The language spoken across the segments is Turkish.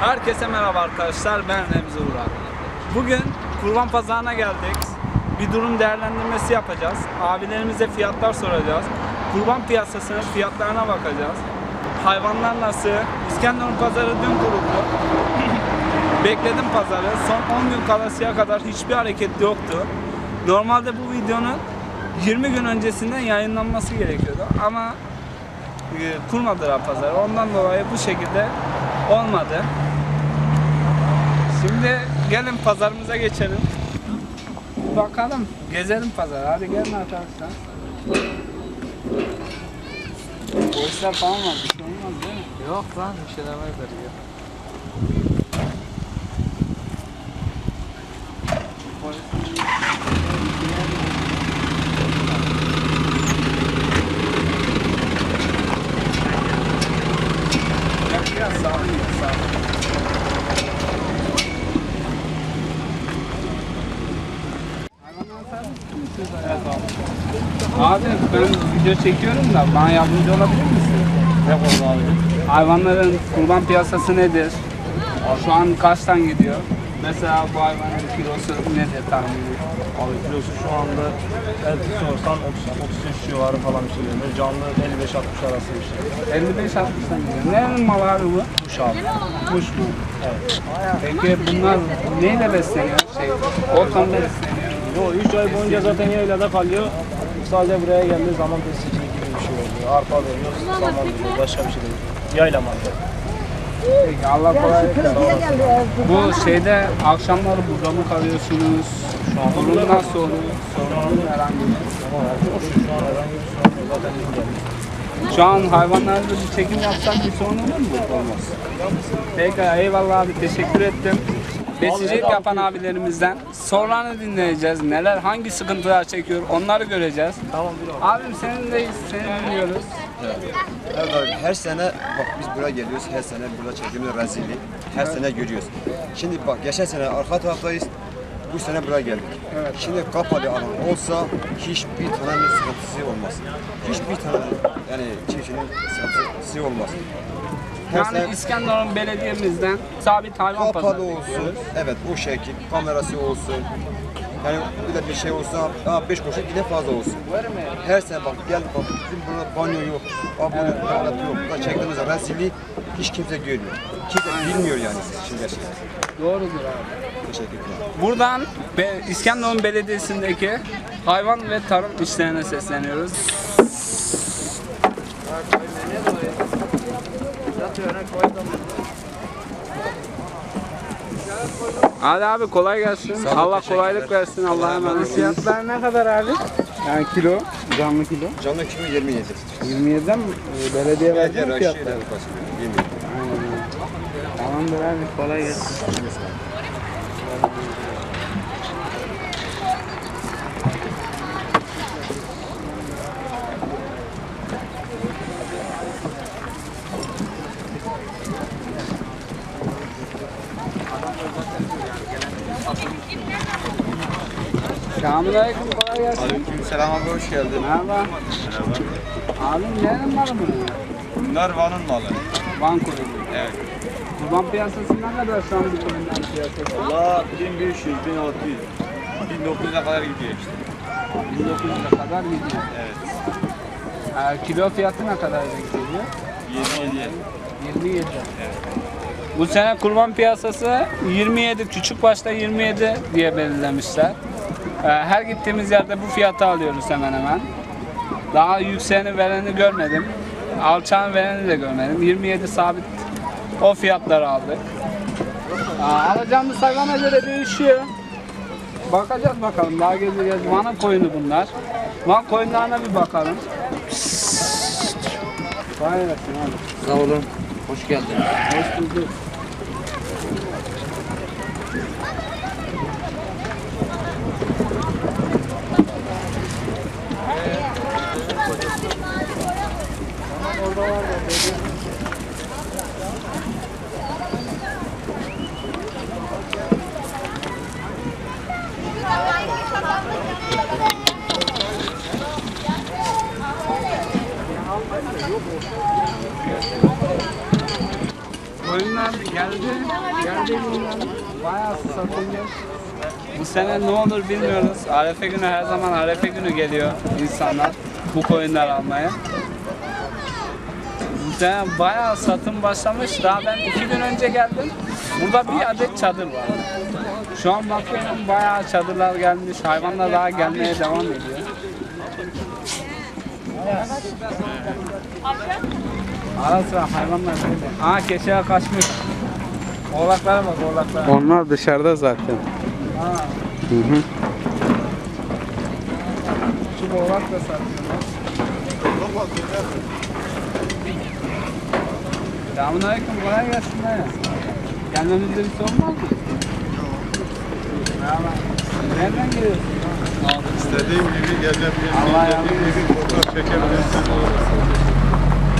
Herkese merhaba arkadaşlar. Ben Remzi Uğur. Bugün kurban pazarına geldik. Bir durum değerlendirmesi yapacağız. Abilerimize fiyatlar soracağız. Kurban piyasasının fiyatlarına bakacağız. Hayvanlar nasıl? İskenderun pazarı dün kuruldu. Bekledim pazarı. Son 10 gün kalasıya kadar hiçbir hareket yoktu. Normalde bu videonun 20 gün öncesinden yayınlanması gerekiyordu. Ama e, kurmadılar pazarı. Ondan dolayı bu şekilde olmadı. Şimdi gelin pazarımıza geçelim. Bakalım, gezelim pazarı. Hadi gelin arkadaşlar. Polisler falan var, bir şey olmaz değil mi? Yok lan bir şeyler var. Ya biraz sağ olun ya, sağ olun. Evet abi. Abi ben video çekiyorum da bana yardımcı olabilir misin? Konu abi? Hayvanların kurban piyasası nedir? Şu an kaçtan gidiyor? Mesela bu hayvanın kilosu nedir tahmini? Abi kilosu şu anda et sorsan 30 33 civarı falan bir şey geliyor. Canlı 55-60 arası bir şey. 55-60'dan gidiyor. Nerenin malı abi bu? Kuş abi. Kuş mu? Peki bunlar neyle besleniyor? Şey, ortamda besleniyor. Yo 3 ay boyunca zaten yaylada kalıyor. Sadece buraya geldiği zaman besicilik gibi bir şey oluyor. Arpa veriyoruz, saman veriyoruz, başka bir şey değil. Yayla malı. Peki Allah kolaylık versin. Bu şeyde akşamları burada mı kalıyorsunuz? Şu an burada nasıl olur? Sorunun herhangi bir. Şu an herhangi bir sorun yok. Zaten geldi. Şu an hayvanlarda bir çekim yapsak bir sorun olur mu? Olmaz. Peki eyvallah abi teşekkür ettim. Besicilik yapan abilerimizden sorularını dinleyeceğiz. Neler, hangi sıkıntılar çekiyor onları göreceğiz. Tamam bir abi. Abim seninleyiz, seni dinliyoruz. Evet abi her sene bak biz buraya geliyoruz her sene burada çektiğimiz rezillik her sene görüyoruz. Şimdi bak geçen sene arka taraftayız bu sene buraya geldik. Şimdi kapalı alan olsa hiçbir tane sıkıntısı olmaz. Hiçbir tane yani çiftçinin sıkıntısı olmaz. Yani İskenderun Belediye'mizden sabit hayvan kapalı pazarı. olsun. Evet o şekil kamerası olsun. Yani bir de bir şey olsa daha beş kuruşun yine fazla olsun. Her sene bak gel bak bizim burada banyo yok, abone tuvalet yok. Burada çektiğimiz rezilliği hiç kimse görmüyor. Kimse bilmiyor yani şimdi gerçekten. Doğrudur abi. Teşekkürler. Buradan Be- İskenderun Belediyesi'ndeki hayvan ve tarım işlerine sesleniyoruz. Hadi abi kolay gelsin. Allah kolaylık versin. Allah'a emanet. Fiyatlar ne kadar abi? Yani kilo, canlı kilo. Canlı kimi 27. 27'den mi? Ee, Belediye verdi mi fiyatları? Yemin. Tamamdır abi kolay gelsin. Selamünaleyküm kolay gelsin. Aleykümselam abi hoş geldin. Merhaba. Abim nerenin malı mı? Bunlar Van'ın malı. Van kurulu. Evet. Kurban piyasası ne kadar şu an bu kurban piyasası? Valla 1500, 1600, 1900'e kadar gidiyor işte. 1900'e kadar gidiyor. Evet. Ee, kilo fiyatı ne kadar geliyor? 27. 27. Bu sene kurban piyasası 27, küçük başta 27 diye belirlemişler. Ee, her gittiğimiz yerde bu fiyatı alıyoruz hemen hemen. Daha yükseğini vereni görmedim. Alçağını vereni de görmedim. 27 sabit o fiyatları aldık. Alacağımız hayvana göre değişiyor. Bakacağız bakalım. Daha gezeceğiz. Van'ın koyunu bunlar. Van koyunlarına bir bakalım. Vay abi. Sağ olun. Hoş geldin. Hoş bulduk. Koyunlar geldi. Geldi bunlar. Bayağı satılıyor. Bu sene ne olur bilmiyoruz. Arefe günü her zaman Arefe günü geliyor insanlar bu koyunları almaya. Bu sene bayağı satım başlamış. Daha ben iki gün önce geldim. Burada bir adet çadır var. Şu an bakıyorum bayağı çadırlar gelmiş. Hayvanlar daha gelmeye devam ediyor. Ara sıra hayvanlar böyle. Aa keçeye kaçmış. Oğlaklara bak oğlaklara. Onlar dışarıda zaten. Ha, Hı hı. şu oğlak da satıyorlar. Selamünaleyküm, kolay gelsin dayı. Gelmemizde bir sorun var mı? Merhaba. Nereden geliyorsun? İstediğim gibi gelebilirsin. Allah yardım İstediğim gibi fotoğraf çekebilirsin.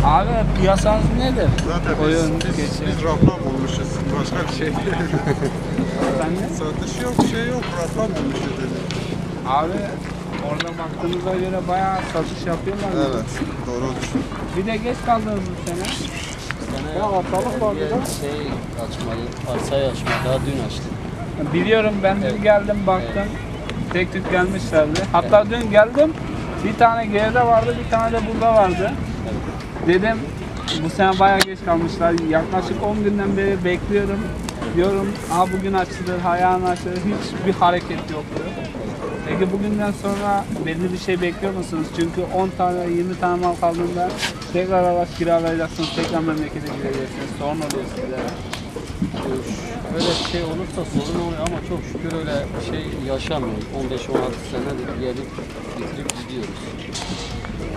Abi piyasanız nedir? Zaten Koyun, biz, biz, keçi. biz raflan bulmuşuz. Başka bir şey değil. Satış yok, şey yok. Raflan bulmuşuz dedi. Abi orada baktığınıza göre bayağı satış yapıyorlar. Evet, doğrudur. Bir de geç kaldınız bu sene. Ya ortalık vardı da. Şey açmadı, arsayı açmadı. Daha dün açtı. Biliyorum ben dün geldim baktım. Tek tük gelmişlerdi. Hatta dün geldim. Bir tane geride vardı, bir tane de burada vardı. Dedim bu sene bayağı geç kalmışlar. Yaklaşık 10 günden beri bekliyorum. Diyorum ha bugün açılır, hayal açılır. Hiçbir hareket yoktu. Peki bugünden sonra belli bir şey bekliyor musunuz? Çünkü 10 tane, 20 tane mal kaldığında tekrar araç kiralayacaksınız, tekrar memlekete gideceksiniz. Sorun oluyor sizlere. Öyle şey olursa sorun oluyor ama çok şükür öyle şey yaşamıyoruz. 15-16 senedir gelip bitirip gidiyoruz.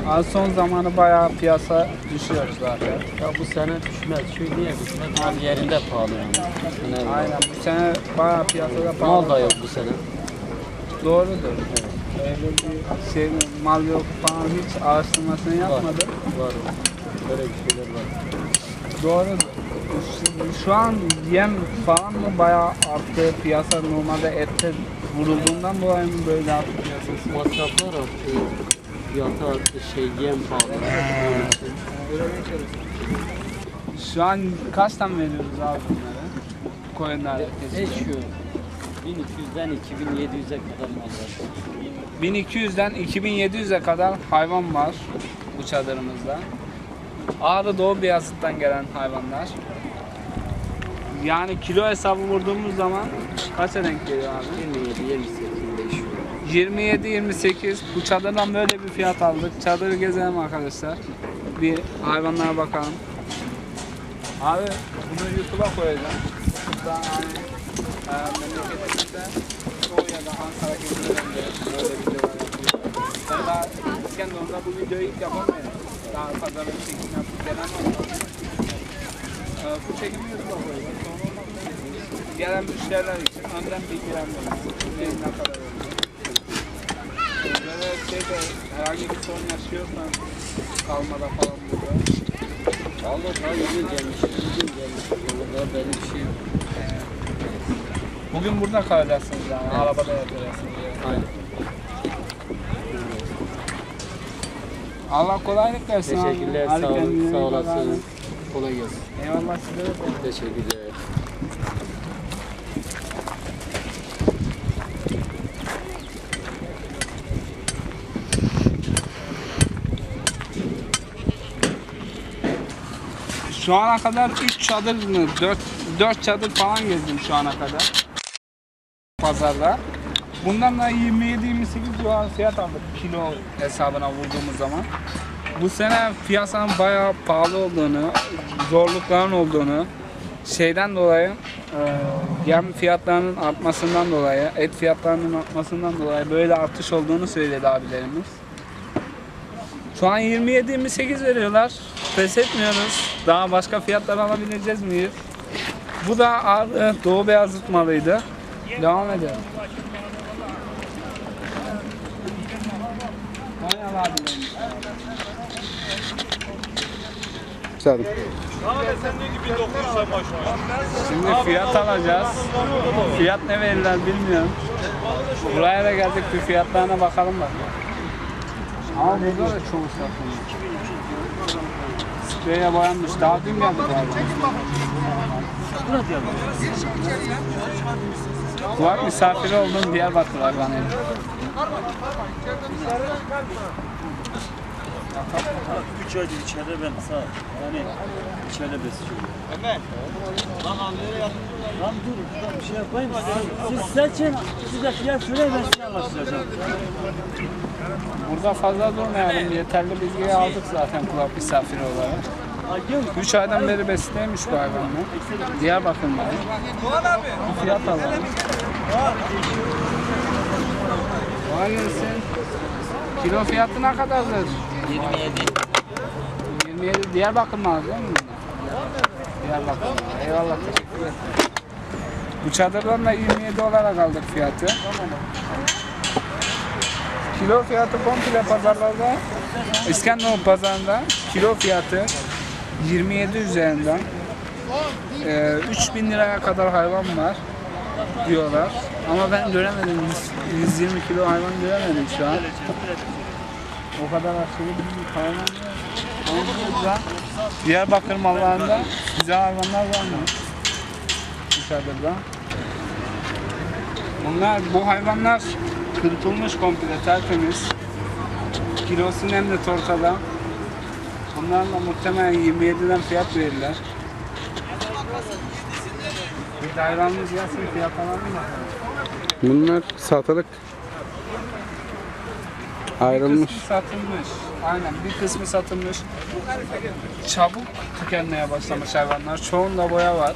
Az son zamanı bayağı piyasa düşüyor zaten. Ya bu sene düşmez. Çünkü niye düşmez? Mal yerinde pahalı yani. Yani Aynen bu sene bayağı piyasada pahalı. Mal da yok bu sene. Doğrudur. Öyle bir şey mal yok falan hiç araştırmasını Var. yapmadı. Var. Böyle bir şeyler var. Doğrudur. Şu- an yem falan mı bayağı arttı piyasa normalde ette vurulduğundan dolayı mı böyle arttı piyasası? Masraflar arttı. Fiyatı arttı. Şey yem pahalı. Şu an kaçtan veriyoruz abi bunları? Koyunlar. Değişiyor. 1200'den 2700'e kadar mal var. 1200'den 2700'e kadar hayvan var bu çadırımızda. Ağrı Doğu Beyazıt'tan gelen hayvanlar. Yani kilo hesabı vurduğumuz zaman kaça denk geliyor abi? 27 28 değişiyor. 27-28 bu çadırdan böyle bir fiyat aldık. Çadırı gezelim arkadaşlar. Bir hayvanlara bakalım. Abi bunu YouTube'a koyacağım. Burada hani e, memleketimizde Doğu ya da Ankara kesimlerinde böyle videolar yapıyor. Ben daha İskenderun'da bu videoyu ilk yapamıyorum. Daha fazla bir çekim gelen olmadı. E, bu çekimi YouTube'a. Sonra gelen müşteriler için önden bilgilendiririz. Neyin ne kadar olduğunu. Böyle şeyde herhangi bir sorun yaşıyorsan kalmada falan burada. Allah daha yeni gelmiş, bugün gelmiş. Daha belli bir şey yok. Bugün burada kalacaksınız yani. Arabada yatacaksınız. Yani. Aynen. Allah kolaylık versin abi. Teşekkürler, Hadi sağ, iyi sağ abi. olasın. Kolay gelsin. Eyvallah size de. Teşekkürler. Şu ana kadar 3 çadır mı? 4, 4 çadır falan gezdim şu ana kadar. Pazarda. Bundan da 27-28 civarı fiyat aldık kilo hesabına vurduğumuz zaman. Bu sene piyasanın bayağı pahalı olduğunu, zorlukların olduğunu, şeyden dolayı e, yem fiyatlarının artmasından dolayı, et fiyatlarının artmasından dolayı böyle artış olduğunu söyledi abilerimiz. Şu an 27-28 veriyorlar. Pes etmiyoruz. Daha başka fiyatlar alabileceğiz miyiz? Bu da Doğu Beyazıt malıydı. Devam edelim. Bayağı abilerimiz. Güzel. Şimdi fiyat alacağız. Fiyat ne verirler bilmiyorum. Buraya da geldik bir fiyatlarına bakalım bak. Ama burada da çoğu satılmış. Spreye boyanmış. Daha dün geldik abi. Kulak misafiri olduğum Diyarbakır hayvanıyım. Üç aydır içeride ben sağ yani içeride besliyorum. Ömer. Lan Lan dur lan bir şey yapayım. Siz seçin. Size fiyat söyleyin ben size anlatacağım. Burada fazla durmayalım. Yeterli bilgiyi aldık zaten kulak misafiri olarak. 3 aydan beri besleymiş bu hayvanı. Diyarbakır'da. Bu fiyat alalım. Kolay gelsin. Kilo fiyatı ne kadardır? 27. 27. Diyarbakır malı değil mi? Diyarbakır. Eyvallah teşekkür ederim. Bu çadırdan da 27 olarak aldık fiyatı. Kilo fiyatı komple pazarlarda İskenderun pazarında kilo fiyatı 27 üzerinden e, 3000 liraya kadar hayvan var diyorlar. Ama ben göremedim. 100 120 kilo hayvan göremedim şu an. O kadar aşırı bir hayvan. Ama burada Diyarbakır mallarında güzel hayvanlar var mı? Çadırda. Bunlar, bu hayvanlar kırpılmış komple tertemiz. Kilosu hem de ortada. Bunlarla muhtemelen 27'den fiyat verirler. Bir de hayranımız gelsin fiyat alalım bakalım. Bunlar satılık. Ayrılmış. Bir kısmı satılmış. Aynen bir kısmı satılmış. Çabuk tükenmeye başlamış hayvanlar. Çoğunda boya var.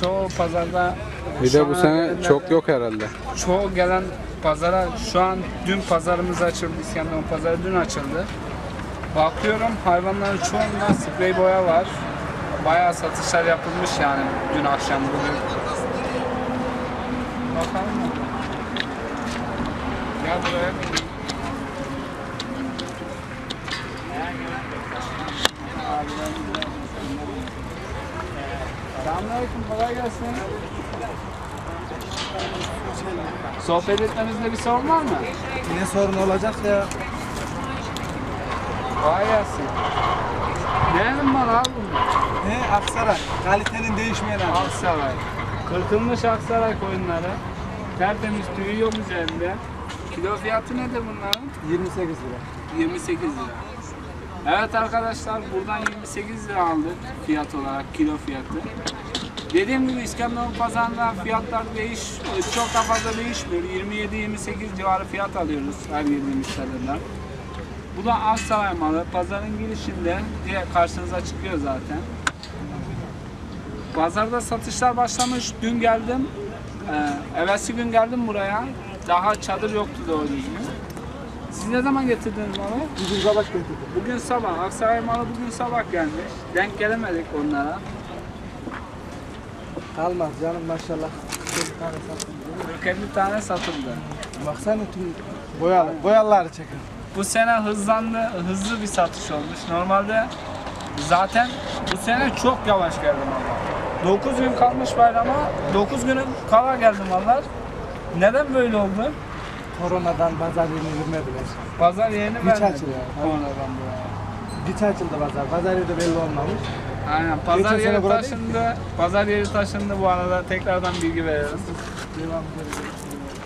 Çoğu pazarda Bir de bu sene çok yok herhalde. çoğu gelen pazara şu an dün pazarımız açıldı. İskenderun pazarı dün açıldı. Bakıyorum hayvanların çoğunda sprey boya var. Bayağı satışlar yapılmış yani dün akşam bugün. Bakalım mı? Gel buraya. Selamünaleyküm, kolay gelsin. Sohbet etmemizde bir sorun var mı? Ne sorun olacak ya? Kolay gelsin. Beğendin mi abi Aksaray. Kalitenin değişmeyen abi. Aksaray. Kırkılmış Aksaray koyunları. Tertemiz tüyü yok üzerinde. Kilo fiyatı nedir bunların? 28 lira. 28 lira. Evet arkadaşlar buradan 28 lira aldık fiyat olarak kilo fiyatı. Dediğim gibi İskenderun pazarında fiyatlar değiş çok da fazla değişmiyor. 27-28 civarı fiyat alıyoruz her girdiğimiz çadırdan. Bu da Aksaray malı. Pazarın girişinde diye karşınıza çıkıyor zaten. Pazarda satışlar başlamış. Dün geldim. Ee, evvelsi gün geldim buraya. Daha çadır yoktu doğru düzgün. Siz ne zaman getirdiniz malı? Bugün sabah getirdim. Bugün sabah. Aksaray malı bugün sabah gelmiş. Denk gelemedik onlara. Kalmaz canım maşallah. Bir tane satın. 40 tane satıldı. Baksana tüm boyalı, boyalıları çekin. Bu sene hızlandı, hızlı bir satış olmuş. Normalde zaten bu sene çok yavaş geldi mallar. 9 gün kalmış bayrama, 9 günün kala geldi mallar. Neden böyle oldu? Koronadan pazar yerini vermediler. Pazar yerini Hiç vermedi. açılıyor. Sonradan bu. Geç açıldı pazar. Pazar yeri de belli olmamış. Aynen pazar Geçen sene yeri burada değil taşındı. Pazar yeri taşındı bu arada tekrardan bilgi. Devam edelim.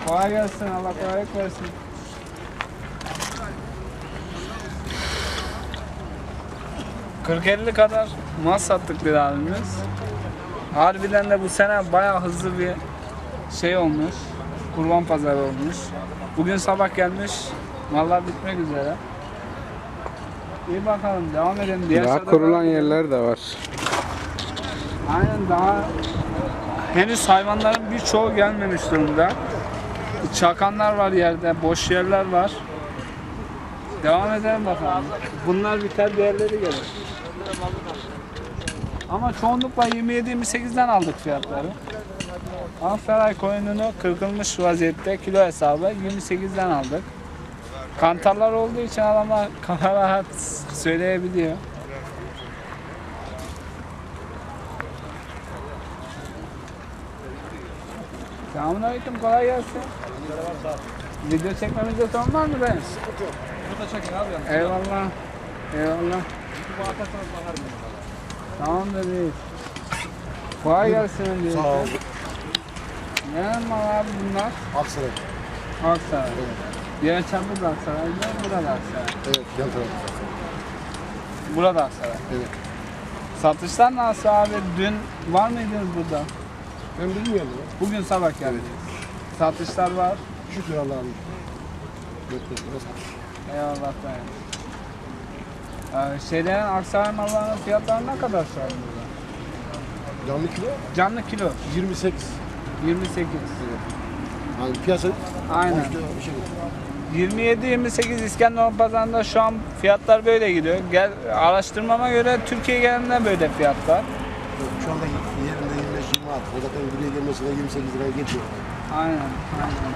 Kolay gelsin Allah kolaylık versin. Kırk elli kadar mal sattık bir abimiz. Harbiden de bu sene bayağı hızlı bir şey olmuş. Kurban pazarı olmuş. Bugün sabah gelmiş. Mallar bitmek üzere. İyi bakalım devam edelim. Diğer Daha kurulan gidelim. yerler de var. Aynen daha henüz hayvanların birçoğu gelmemiş durumda. Çakanlar var yerde, boş yerler var. Devam edelim bakalım. Bunlar biter diğerleri gelir. Ama çoğunlukla 27-28'den aldık fiyatları. Aferay koyununu kırkılmış vaziyette kilo hesabı 28'den aldık. Kantarlar olduğu için adamlar kafa rahat söyleyebiliyor. Selamünaleyküm, kolay gelsin. Video çekmemizde sorun var mı ben? Burada çekin abi. Eyvallah. Eyvallah. Tamam değil. Kolay gelsin öncelikle. Sağ ol. Ne mal abi bunlar? Aksaray. Aksaray. Diğer çapı da Aksaray'da, burada da Aksaray. Evet, yan tarafı. Burada Aksaray. Evet. Satışlar nasıl abi? Dün var mıydınız burada? Ben bilmiyorum ya. Bugün sabah geldi. Satışlar var. Şükür biraz. Eyvallah. Ee, şeylerin Aksaray mallarının fiyatları ne kadar şu an burada? Canlı kilo Canlı kilo 28. 28. Yani piyasa Aynen. 13 lira bir şey. 27-28 İskenderun pazarında şu an fiyatlar böyle gidiyor. Gel, araştırmama göre Türkiye genelinde böyle fiyatlar. Şu anda yerinde 25 26. O zaten buraya gelmesine 28 liraya geçiyor. Aynen. Aynen.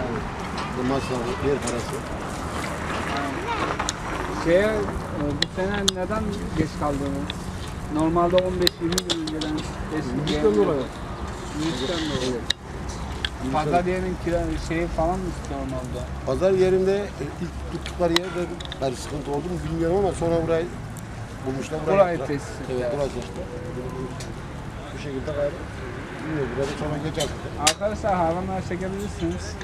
Bu masrafı, yer parası. Şeye, e, bu sene neden geç kaldınız? Normalde 15-20 gün önceden geç Bizden dolayı. Yüzden dolayı. Pazar yerinin kira şeyi falan mı normalde? Pazar yerinde e, ilk tuttukları yerde yani sıkıntı oldu mu bilmiyorum ama sonra burayı bulmuşlar. Burayı yaptılar. tesis Evet, ettiler. burayı seçtiler. Bu şekilde gayrı. Bilmiyorum, biraz sonra geç artık. Arkadaşlar hayvanlar çekebilirsiniz.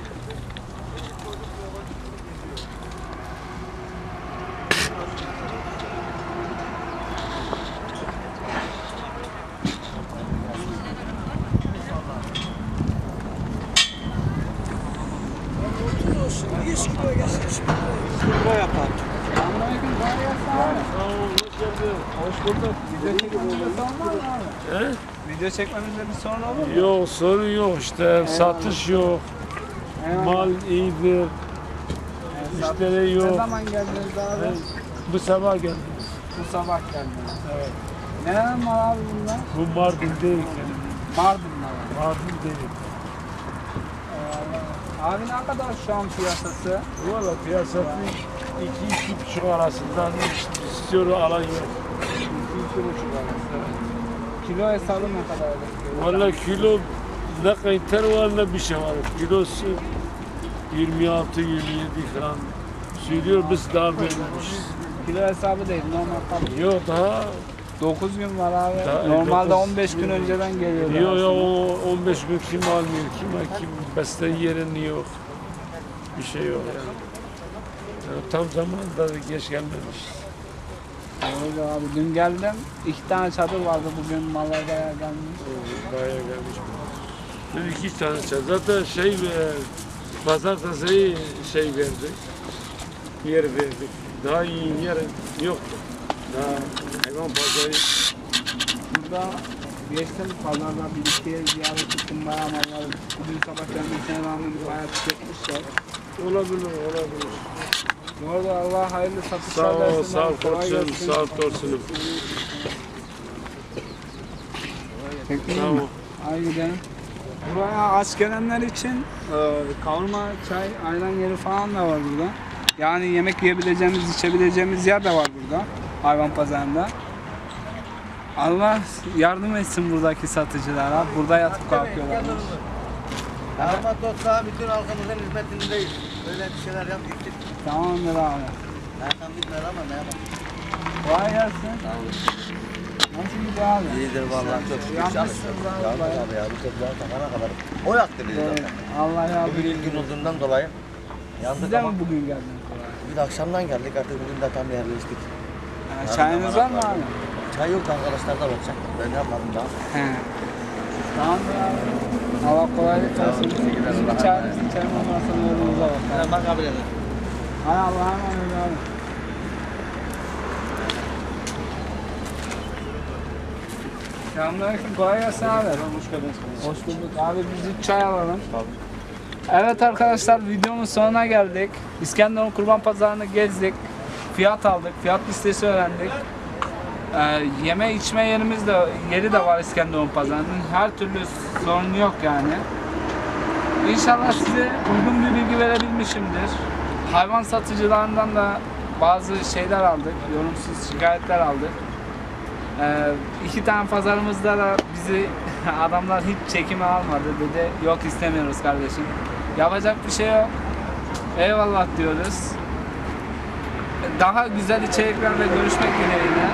Selamünaleyküm, kolay gelsin abi. Hoş bulduk. Video çekmemizde sorun var mı abi? Video çekmemizde bir sorun olur mu? Yok sorun yok işte satış yok Eyvallah. mal iyidir müşteri Ne yok zaman geldiniz abi? bu sabah geldi Bu sabah geldiniz. Evet. Neler mal abi bunlar? bu Mardin değil Mardin malı. Mardin değil Eyvallah. Abi ne kadar şu an piyasası? valla piyasası iki iki buçuk arasından istiyor alan yok İki, iki buçuk arası. Kilo hesabı ne kadar? valla kilo ne kayıtlar var ne bir şey var kilosu 26 27 falan söylüyor biz daha vermemişiz Kilo hesabı değil normal kabul. yok daha 9 gün var abi. Daha- Normalde dokuz 15 gün önceden geliyor. Yok yok o 15 gün kim almıyor kim kim beste yerin yok bir şey yok yani. Yani tam zamanında geç gelmemiş. Öyle abi dün geldim. iki tane çadır vardı bugün mallar bayağı gelmiş. Bayağı gelmiş. Dün iki tane çay. Zaten şey e, pazartesi şey verdik. Yer verdik. Daha iyi yer yoktu. Daha hayvan pazarı Burada geçtim pazarda bir ikiye ziyaret ettim bayağı mallar. Bugün sabah gelmesine rağmen bayağı tüketmişler. olabilir olabilir. Bu arada Allah hayırlı satışlar Sağ versin. sağ ol Korksun, sağ ol Korksun'um. Tekrar Sağ ol. Hadi gidelim. Buraya aç gelenler için e, kavurma, çay, ayran yeri falan da var burada. Yani yemek yiyebileceğimiz, içebileceğimiz yer de var burada. Hayvan pazarında. Allah yardım etsin buradaki satıcılara. Burada yatıp kalkıyorlar. Damat olsa bütün halkımızın hizmetindeyiz. Böyle bir şeyler yap gittik. Tamamdır abi. Erkan bitmedi ama ne yapalım. Kolay gelsin. Nasıl gidiyor abi? İyidir vallahi çok şükür Yanmışsınız abi Yandık abi ya. Bu tezgahı takana kadar. O yaktı bizi Evet, zaten. Allah yardım Bugün gün olduğundan dolayı yandık Siz de ama mi bugün geldiniz? de akşamdan geldik artık bugün de tam yerleştik. Yani çayınız var mı abi? Çay yok arkadaşlar da olacak. Ben yapmadım daha. He. Tamamdır abi. Allah kolaylık versin. Bizim bir çayımız içelim ondan sonra yolumuza bakalım. Ben kabul ederim. Hay Allah'a emanet. Selamünaleyküm, kolay gelsin abi. Hoş geldiniz. Hoş bulduk. Abi biz üç çay alalım. Evet arkadaşlar videonun sonuna geldik. İskenderun Kurban Pazarı'nı gezdik. Fiyat aldık, fiyat listesi öğrendik. Ee, yeme içme yerimiz de yeri de var İskenderun Pazarı'nın. Her türlü sorun yok yani. İnşallah size uygun bir bilgi verebilmişimdir. Hayvan satıcılarından da bazı şeyler aldık, yorumsuz şikayetler aldık. Ee, iki tane pazarımızda da bizi adamlar hiç çekime almadı dedi. Yok istemiyoruz kardeşim. Yapacak bir şey yok. Eyvallah diyoruz. Daha güzel içeriklerle görüşmek dileğiyle.